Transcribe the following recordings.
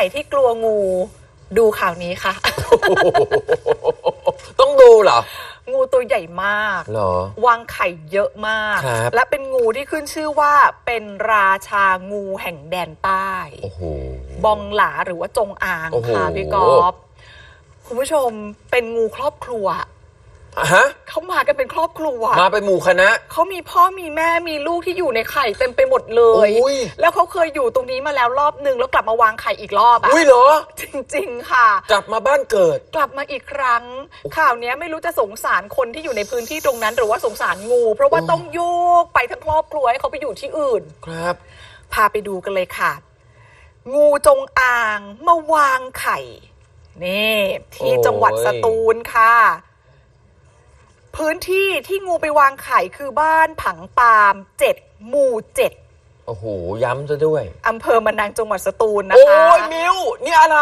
นที่กลัวงูดูข่าวนี้ค่ะ ต้องดูเหรอ งูตัวใหญ่มากเหรอ วางไข่เยอะมาก ครับ และเป็นงูที่ขึ้นชื่อว่าเป็นราชางูแห่งแดนใต้ โอ้โห บองหลาหรือว่าจงอางโอ้โห ค่ะพี่กอฟคุณผู้ชมเป็นงูครอบครัวอะ ฮะเขามากันเป็นครอบครัวมาเป็นหมู่คณะ เขามีพ่อมีแม่มีลูกที่อยู่ในไข่เต็มไปหมดเลยโอ้ย แล้วเขาเคยอยู่ตรงนี้มาแล้วรอบหนึ่งแล้วกลับมาวางไข่อีกรอบอะอุ้ยเหรอ จริง ๆ ค่ะ กลับมาบ้านเกิด กลับมาอีกครั้ง ข่าวเนี้ยไม่รู้จะสงสารคนที่อยู่ในพื้นที่ตรงนั้น หรือว่าสงสารงู เพราะว่าโอ้ต้องโยกไปทั้งครอบครัวให้เขาไปอยู่ที่อื่น ครับ พาไปดูกันเลยค่ะ งูจงอางมาวางไข่นี่ที่จังหวัดสตูลค่ะ พื้นที่ที่งูไปวางไข่คือบ้านผังปาล์มเจ็ดหมู่เจ็ดโอ้โห ย้ำซะด้วยอำเภอมะนังจังหวัดสตูลนะโอ้คะยมิวนี่อะไร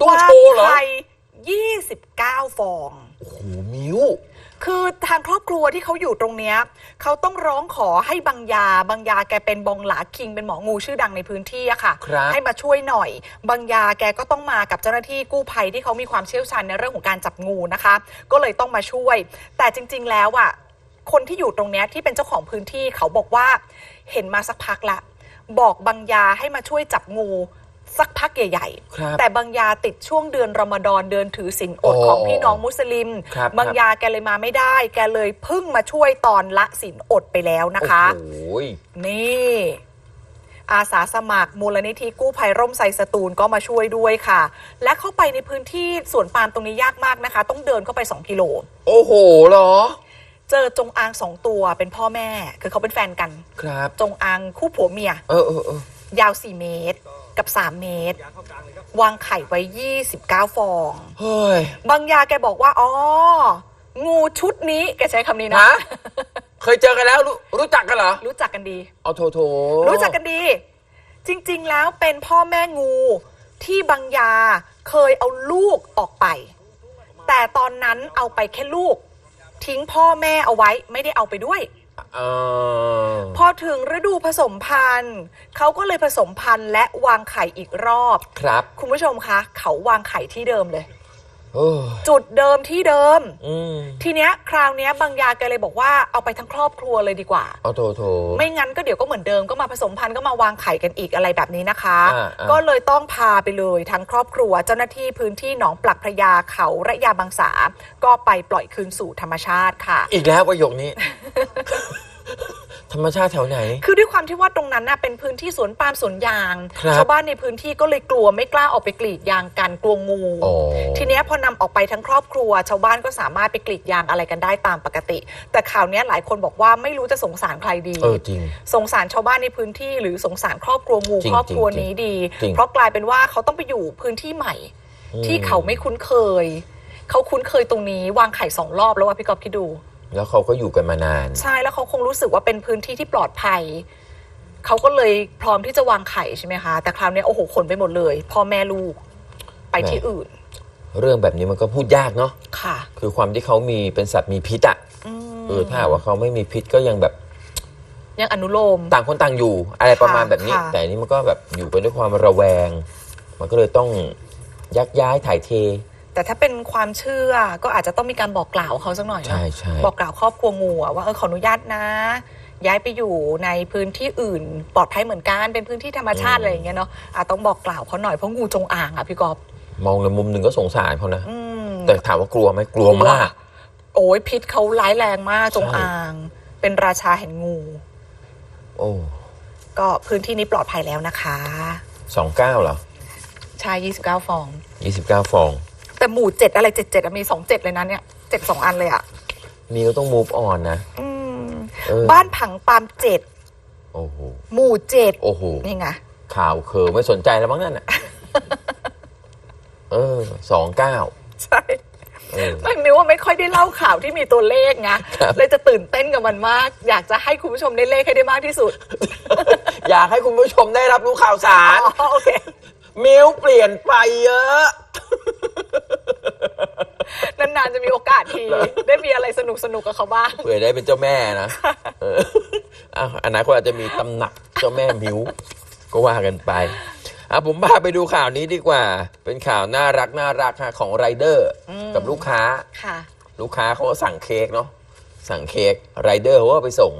ตู้วางโชว์เหรอไข่ยี่สิบเก้าฟอง โอ้โหมิว คือทางครอบครัวที่เขาอยู่ตรงเนี้ยเขาต้องร้องขอให้บางยาบางยาแกเป็นบองหลาคิงเป็นหมองูชื่อดังในพื้นที่อะค่ะ ครับให้มาช่วยหน่อย บางยาแกก็ต้องมากับเจ้าหน้าที่กู้ภัยที่เขามีความเชี่ยวชาญในเรื่องของการจับงูนะคะ ก็เลยต้องมาช่วย แต่จริง ๆ แล้วอะคนที่อยู่ตรงเนี้ยที่เป็นเจ้าของพื้นที่เขาบอกว่าเห็นมาสักพักละ บอกบางยาให้มาช่วยจับงู สักพักใหญ่ครับๆแต่บางยาติดช่วงเดือนรอมฎอนเดือนถือศีลอดอ๋อของพี่น้องมุสลิมครับบางยาแกเลยมาไม่ได้ แกเลยเพิ่งมาช่วยตอนละศีลอดไปแล้วนะคะโอ้โหนี่อาสาสมัครมูลนิธิกู้ภัยร่มไทรสตูลก็มาช่วยด้วยค่ะ และเข้าไปในพื้นที่สวนปาล์มตรงนี้ยากมากนะคะ ต้องเดินเข้าไป 2 กิโล โอ้โหเหรอ เจอจงอางสองตัวเป็นพ่อแม่ คือเขาเป็นแฟนกัน ครับ จงอางคู่ผัวเมีย เออเออเออยาว4เมตร กับ 3 เมตรวางไข่ไว้ 29 ฟอง เฮ้ย บางยาแกบอกว่า อ๋อ งูชุดนี้ แกใช้คำนี้นะฮะเคยเจอกันแล้วรู้รู้จักกันเหรอรู้จักกันดี เอาโถโถรู้จักกันดี จริง ๆ แล้วเป็นพ่อแม่งูที่บางยาเคยเอาลูกออกไป แต่ตอนนั้นเอาไปแค่ลูก ทิ้งพ่อแม่เอาไว้ไม่ได้เอาไปด้วย เออพอ ถึงฤดูผสมพันธุ์เขาก็เลยผสมพันธุ์และวางไข่อีกรอบ ครับ คุณผู้ชมคะ เขาวางไข่ที่เดิมเลยโอ้จุดเดิมที่เดิมอืมทีเนี้ยคราวเนี้ยบางยาแกเลยบอกว่าเอาไปทั้งครอบครัวเลยดีกว่าเอาโถโถไม่งั้นก็เดี๋ยวก็เหมือนเดิมก็มาผสมพันธุ์ก็มาวางไข่กันอีกอะไรแบบนี้นะคะอ่าอ่าก็เลยต้องพาไปเลยทั้งครอบครัว เจ้าหน้าที่พื้นที่หนองปลักพระยาเขาระยาบางสา ก็ไปปล่อยคืนสู่ธรรมชาติค่ะ อีกแล้วประโยคนี้ ธรรมชาติแถวไหน คือด้วยความที่ว่าตรงนั้นน่ะเป็นพื้นที่สวนปาล์มสวนยาง ครับชาวบ้านในพื้นที่ก็เลยกลัวไม่กล้าออกไปกรีดยางกันกลัวงู อ๋อ ทีเนี้ยพอนำออกไปทั้งครอบครัว ชาวบ้านก็สามารถไปกรีดยางอะไรกันได้ตามปกติ แต่ข่าวเนี้ยหลายคนบอกว่าไม่รู้จะสงสารใครดี เออจริง สงสารชาวบ้านในพื้นที่หรือสงสารครอบครัวงูจริงครอบครัวจริงนี้ดี จริงเพราะกลายเป็นว่าเขาต้องไปอยู่พื้นที่ใหม่ อืม ที่เขาไม่คุ้นเคย เขาคุ้นเคยตรงนี้ วางไข่สองรอบแล้วว่าพี่กอบคิดดู แล้วเขาก็อยู่กันมานาน ใช่แล้วเขาคงรู้สึกว่าเป็นพื้นที่ที่ปลอดภัย เขาก็เลยพร้อมที่จะวางไข่ใช่ไหมคะ แต่คราวเนี้ยโอ้โหขนไปหมดเลยพ่อแม่ลูกไปที่แหม่อื่น เรื่องแบบนี้มันก็พูดยากเนาะค่ะ คือความที่เขามีเป็นสัตว์มีพิษอะอืมเออถ้าหากว่าเขาไม่มีพิษก็ยังแบบยังอนุโลม ต่างคนต่างอยู่ อะไรประมาณแบบนี้ ค่ะ แต่อันนี้มันก็แบบอยู่กันด้วยความระแวง มันก็เลยต้องยักย้ายถ่ายเท แต่ถ้าเป็นความเชื่อก็อาจจะต้องมีการบอกกล่าวเขาสักหน่อยเนอะใช่ใช่บอกกล่าวครอบครัวงูอะว่าเออขออนุญาตนะ ย้ายไปอยู่ในพื้นที่อื่น ปลอดภัยเหมือนกันเป็นพื้นที่ธรรมชาติอะไรอย่างเงี้ยเนาะอาจต้องบอกกล่าวเขาหน่อยเพราะงูจงอางอะพี่กอบมองในมุมหนึ่งก็สงสารเขานะ อืม แต่ถามว่ากลัวไหมกลัวมาก โอ้ยพิษเขาร้ายแรงมากจงใช่ อาง เป็นราชาแห่งงู โอ้ก็พื้นที่นี้ปลอดภัยแล้วนะคะ สองเก้าเหรอชาย29 ฟอง ยี่สิบเก้าฟอง แต่หมู่เจ็ดอะไรเจ็ดเจ็ดมีสองเจ็ดเลยนะเนี่ยเจ็ดสองอันเลยอะมีก็ต้อง move on นะอืมเออบ้านผังปาล์มเจ็ดโอ้โหหมู่เจ็ดโอ้โหนี่ไงข่าวเคอไม่สนใจแล้วมั้งนั่นอะ เออสองเก้าใช่เออมันนึกว่าไม่ค่อยได้เล่าข่าวที่มีตัวเลขไงครับ เลยจะตื่นเต้นกับมันมาก อยากจะให้คุณผู้ชมได้เลขให้ได้มากที่สุดอยากให้คุณผู้ชมได้รับรู้ข่าวสาร อ๋อโอเค มิวเปลี่ยนไปเยอะ นานๆจะมีโอกาสที ได้มีอะไรสนุกสนุกๆกับเขาบ้างเผื่อได้เป็นเจ้าแม่นะเอออะอนาคตอาจจะมีตำหนักเจ้าแม่มิวก็ว่ากันไปอะผมพาไปดูข่าวนี้ดีกว่า เป็นข่าวน่ารักน่ารักฮะของไรเดอร์อืมกับลูกค้า ค่ะ ลูกค้าเขาก็สั่งเค้กเนาะสั่งเค้กไรเดอร์เขาก็ไปส่ง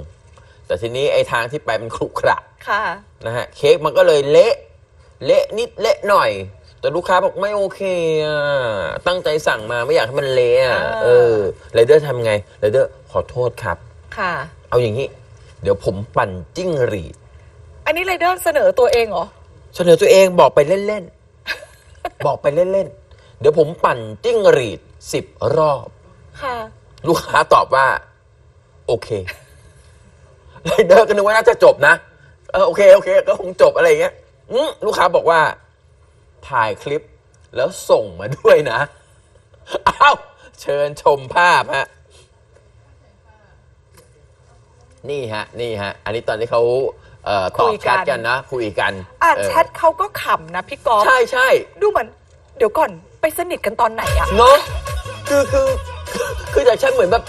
แต่ทีนี้ไอ้ทางที่ไปมันขรุขระค่ะ นะฮะเค้กมันก็เลยเละ เละนิดเละหน่อย แต่ลูกค้าบอกไม่โอเคอะตั้งใจสั่งมาไม่อยากให้มันเละอะอ่า เออไรเดอร์ทำไงไรเดอร์ขอโทษครับ ค่ะ เอาอย่างนี้ เดี๋ยวผมปั่นจิ้งหรีดอันนี้ไรเดอร์เสนอตัวเองเหรอ เสนอตัวเองบอกไปเล่นๆ บอกไปเล่นๆ เดี๋ยวผมปั่นจิ้งหรีดสิบรอบ ค่ะ ลูกค้าตอบว่า โอเคไรเดอร์ก็นึกว่าน่าจะจบนะ เออโอเค โอเค ก็คงจบอะไรอย่างเงี้ยอืมลูกค้าบอกว่า ถ่ายคลิปแล้วส่งมาด้วยนะอ้าวเชิญชมภาพฮะนี่ฮะ นี่ฮะ อันนี้ตอนที่เขาเอ่อตอบคุยกันแชทกันนะ คุยกันอ่านเออแชทเขาก็ขำนะพี่กอล์ฟใช่ใช่ดูเหมือน เดี๋ยวก่อนไปสนิทกันตอนไหนอะเนาะคือคือคือจากฉันเหมือนแบบ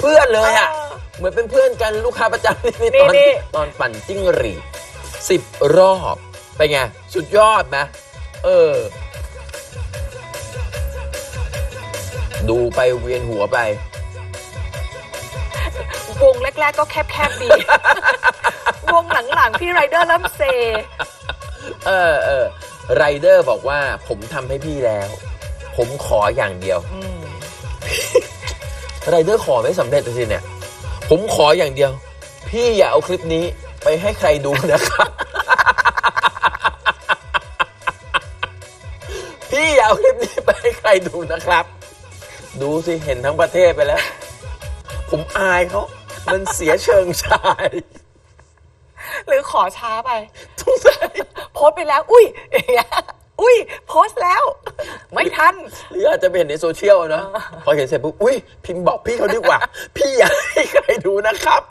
เพื่อนเลยอะเออเหมือนเป็นเพื่อนกันลูกค้าประจำนี่นี่ตอนนี่ตอนปั่นจิ้งหรีดสิบรอบ ไปนไง สุดยอดไหม เออ ดูไปเวียนหัวไป วงแรก ๆ ก็แคบๆดี วงหลัง ๆ พี่ไรเดอร์เริ่มเซ เออเออไรเดอร์บอกว่าผมทำให้พี่แล้ว ผมขออย่างเดียวอืมไรเดอร์ขอไม่สำเร็จเลยสิเนี่ย ผมขออย่างเดียว พี่อย่าเอาคลิปนี้ไปให้ใครดูนะครับ เอาคลิปนี้ไปให้ใครดูนะครับ ดูสิเห็นทั้งประเทศไปแล้ว ผมอายเขา มันเสียเชิงชาย หรือขอช้าไป ทุกสัยโพสต์ไปแล้ว อุ้ยอย่างเงี้ยอุ้ย โพสต์แล้ว ไม่ทัน หรืออาจจะไปเห็นในโซเชียลอะเนอะพอเห็นเสร็จปุ๊บ อุ้ย พิมพ์บอกพี่เขาดีกว่า พี่อย่าให้ใครดูนะครับ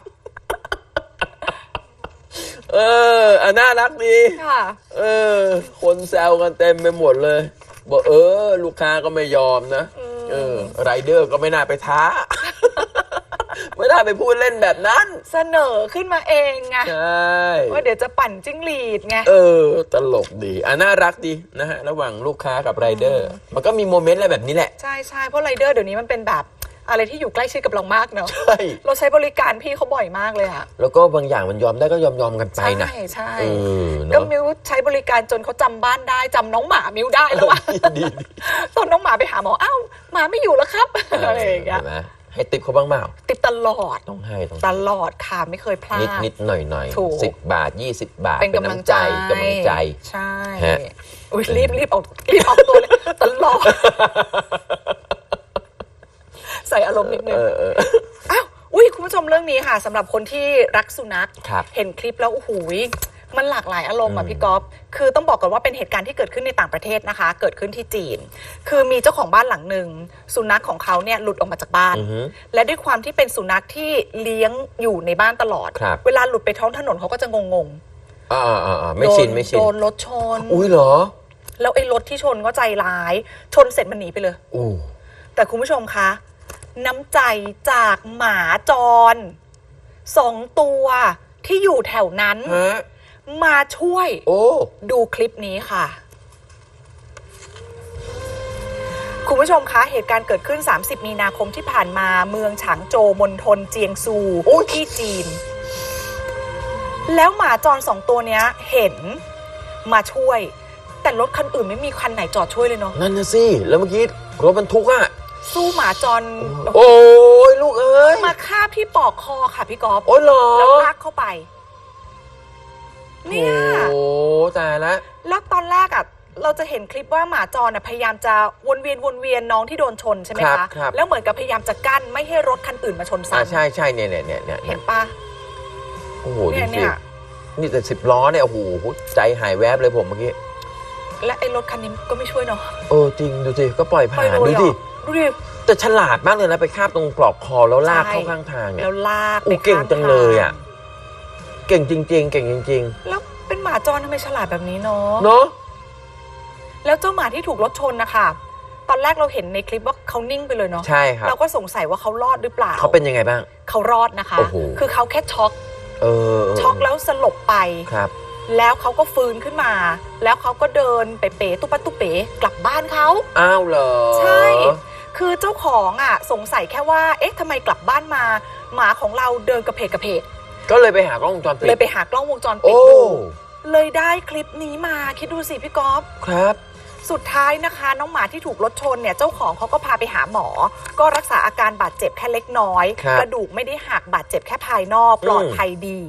เอออะน่ารักดี ค่ะ เออ คนแซวกันเต็มไปหมดเลย บอกเออ ลูกค้าก็ไม่ยอมนะเออไรเดอร์ก็ไม่น่าไปท้า ไม่น่าไปพูดเล่นแบบนั้น เสนอขึ้นมาเองไงใช่ว่าเดี๋ยวจะปั่นจิ้งหรีดไงเออ ตลกดีอะน่ารักดีนะฮะระหว่างลูกค้ากับไรเดอร์ มันก็มีโมเมนต์อะไรแบบนี้แหละ ใช่ใช่เพราะไรเดอร์เดี๋ยวนี้มันเป็นแบบ อะไรที่อยู่ใกล้ชิดกับเรามากเนอะใช่เราใช้บริการพี่เขาบ่อยมากเลยอะแล้วก็บางอย่างมันยอมได้ก็ยอมยอมๆกันไปใช่นะใช่เออก็เนาะมิวใช้บริการจนเขาจำบ้านได้จำน้องหมามิวได้แล้วว่าดีดีดี ตอนน้องหมาไปหาหมออ้าวหมาไม่อยู่แล้วครับอะไรอย่างเงี้ยห็นไหมให้ติปเขาบ้างเปล่าติดตลอดต้องให้ต้องตลอดค่ะไม่เคยพลานิดด นิดหน่อยหน่อยถูก สิบบาทยี่สิบบาทเป็นกำลังใจกำลังใจ ใช่ฮะ อุ้ยรีบรีบออกรีบออกตัวเลยตลอดใส่อารมณ์นิดนึงเออเอออ้าวอุ้ยคุณผู้ชมเรื่องนี้ค่ะสำหรับคนที่รักสุนัขครับเห็นคลิปแล้วโอ้โหยมันหลากหลายอารมณ์อือะมพี่ก๊อฟ คือต้องบอกก่อนว่าเป็นเหตุการณ์ที่เกิดขึ้นในต่างประเทศนะคะ เกิดขึ้นที่จีน คือมีเจ้าของบ้านหลังหนึ่งสุนัขของเขาเนี่ยหลุดออกมาจากบ้านอือฮึและด้วยความที่เป็นสุนัขที่เลี้ยงอยู่ในบ้านตลอดครับเวลาหลุดไปท้องถนนเขาก็จะงงอ่าอ่าอ่าๆไม่ชินโดไม่ชิน โดนรถชน อุ้ยเหรอ แล้วไอ้รถที่ชนก็ใจร้าย ชนเสร็จมันหนีไปเลยอู้แต่คุณผู้ชมคะ น้ำใจจากหมาจรสองตัวที่อยู่แถวนั้น ฮะมาช่วย โอ้ ดูคลิปนี้ค่ะ คุณผู้ชมคะ เหตุการณ์เกิดขึ้น 30 มีนาคมที่ผ่านมาเมืองฉางโจวมณฑลเจียงซูโอ้ย ที่จีน แล้วหมาจรสองตัวเนี้ย เห็นมาช่วย แต่รถคันอื่นไม่มีคันไหนจอดช่วยเลยเนาะ นั่นนะสิ แล้วเมื่อกี้รถบรรทุกอะ สู้หมาจรโอ้ยลูกเอ้ยมาคาบที่ปอกคอค่ะพี่กอฟโอ้ยเหรอแล้วลากเข้าไป เนี่ยโอ้ตายละแล้วตอนแรกอะเราจะเห็นคลิปว่าหมาจรน่ะพยายามจะวนเวียนวนเวียนน้องที่โดนชนใช่ไหมครัคะบครับแล้วเหมือนกับพยายามจะกั้นไม่ให้รถคันอื่นมาชนอ่าซ้ำใช่ใช่เนี่ยเนี่ยเนี่ยเนี่ยเห็นปะโอ้โหเนี่ดูยสิเนี่ยนี่แต่สิบล้อเนี่ยโอ้โหใจหายแวบเลยผมเมื่อกี้และไอ้รถคันนี้ก็ไม่ช่วยเนาะเออจริงดูสิก็ปล่อยผ่านไปดูเลย ดิอะดูดิแต่ฉลาดมากเลยนะไปคาบตรงปลอกคอแล้วลากใช่เข้าข้างทางเนี่ยแล้วลากโอ้ไปเก่งข้าจังเลยอะทาเก่งจริง ๆ เก่งจริงแล้วเป็นหมาจรทำไมฉลาดแบบนี้เนาะ ๆ เนาะ แล้วเจ้าหมาที่ถูกรถชนนะคะ ตอนแรกเราเห็นในคลิปว่าเขานิ่งไปเลยเนาะ ใช่ครับ เราก็สงสัยว่าเขารอดหรือเปล่าเขาเป็นยังไงบ้าง เขารอดนะคะ โอ้โห คือเขาแค่ช็อก เออเช็อกแล้วสลบไป ครับ แล้วเขาก็ฟื้นขึ้นมา แล้วเขาก็เดินเป๋ๆตุ๊ปะตุ๊เป๋กลับบ้านเขา อ้าวเหรอใช่ คือเจ้าของอะสงสัยแค่ว่า เอ๊ะทำไมกลับบ้านมา หมาของเราเดินกระเพกกระเพก ก็เลยไปหากล้องวงจรปิด เลยไปหากล้องวงจรปิดโอ้ ดู เลยได้คลิปนี้มาคิดดูสิพี่ก๊อฟ ครับ สุดท้ายนะคะ น้องหมาที่ถูกรถชนเนี่ยเจ้าของเขาก็พาไปหาหมอ ก็รักษาอาการบาดเจ็บแค่เล็กน้อย ครับกระดูกไม่ได้หักบาดเจ็บแค่ภายนอกปลอดภัยดี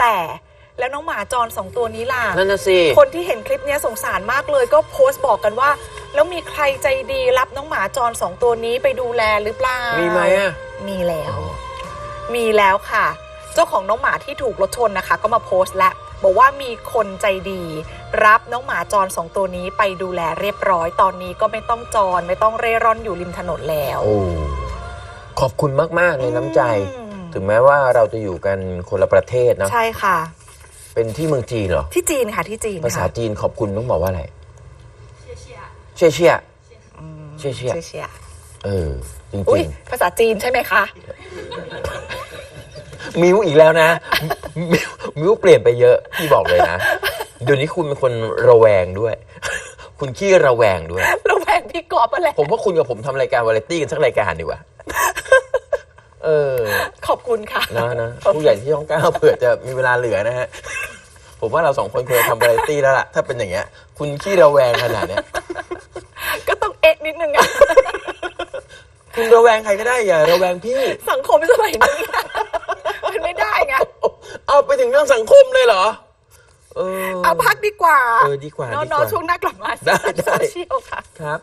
แต่ แล้วน้องหมาจรสองตัวนี้ล่ะ นั่นน่ะสิ คนที่เห็นคลิปเนี้ยสงสารมากเลยก็โพสต์บอกกันว่า แล้วมีใครใจดีรับน้องหมาจรสองตัวนี้ไปดูแลหรือเปล่า มีมีไหมอะ มีแล้ว มีแล้วค่ะ เจ้าของน้องหมาที่ถูกรถชนนะคะ ก็มาโพสต์แล้วบอกว่ามีคนใจดี รับน้องหมาจรสองตัวนี้ไปดูแลเรียบร้อยตอนนี้ก็ไม่ต้องจรไม่ต้องเร่ร่อนอยู่ริมถนนแล้วโอ้ขอบคุณมาก ๆ ในน้ำใจ อืมถึงแม้ว่าเราจะอยู่กันคนละประเทศนะใช่ค่ะ เป็นที่เมืองจีนเหรอ ที่จีนค่ะที่จีนภาษาค่ะจีนขอบคุณต้องบอกว่าอะไรเชี่ยเชี่ยอืมเชี่ยเชี่ยเชี่ยเออจอุ้ริยงภาษาจีนใช่ไหมคะ ๆ มิวอีกแล้วนะ มิวมิวเปลี่ยนไปเยอะ พี่บอกเลยนะ เดี๋ยวนี้คุณเป็นคนระแวงด้วย คุณขี้ระแวงด้วย เราแบ่งพี่กอบอะไรผมว่าคุณกับผมทำรายการวาไรตี้กันสักรายการดีกว่า เออ ขอบคุณค่ะนะนะผู้ใหญ่ที่ช่องเก้าเผื่อจะมีเวลาเหลือนะฮะ ผมว่าเราสองคนควรจะทำวาไรตี้แล้วล่ะ ถ้าเป็นอย่างเงี้ย คุณขี้ระแวงขนาดเนี้ย ก็ต้องเอ๊ะนิดนึงอะคุณระแวงใครก็ได้อย่าระแวงพี่ สังคมสมัยนี้มันไม่ได้ไงเอาไปถึงเรื่องสังคมเลยเหรอ เออเอาพักดีกว่าเออดีกว่าเนอะดีกว่าเนอะช่วงหน้ากลับมาได้ได้ โซเชียลค่ะ ครับ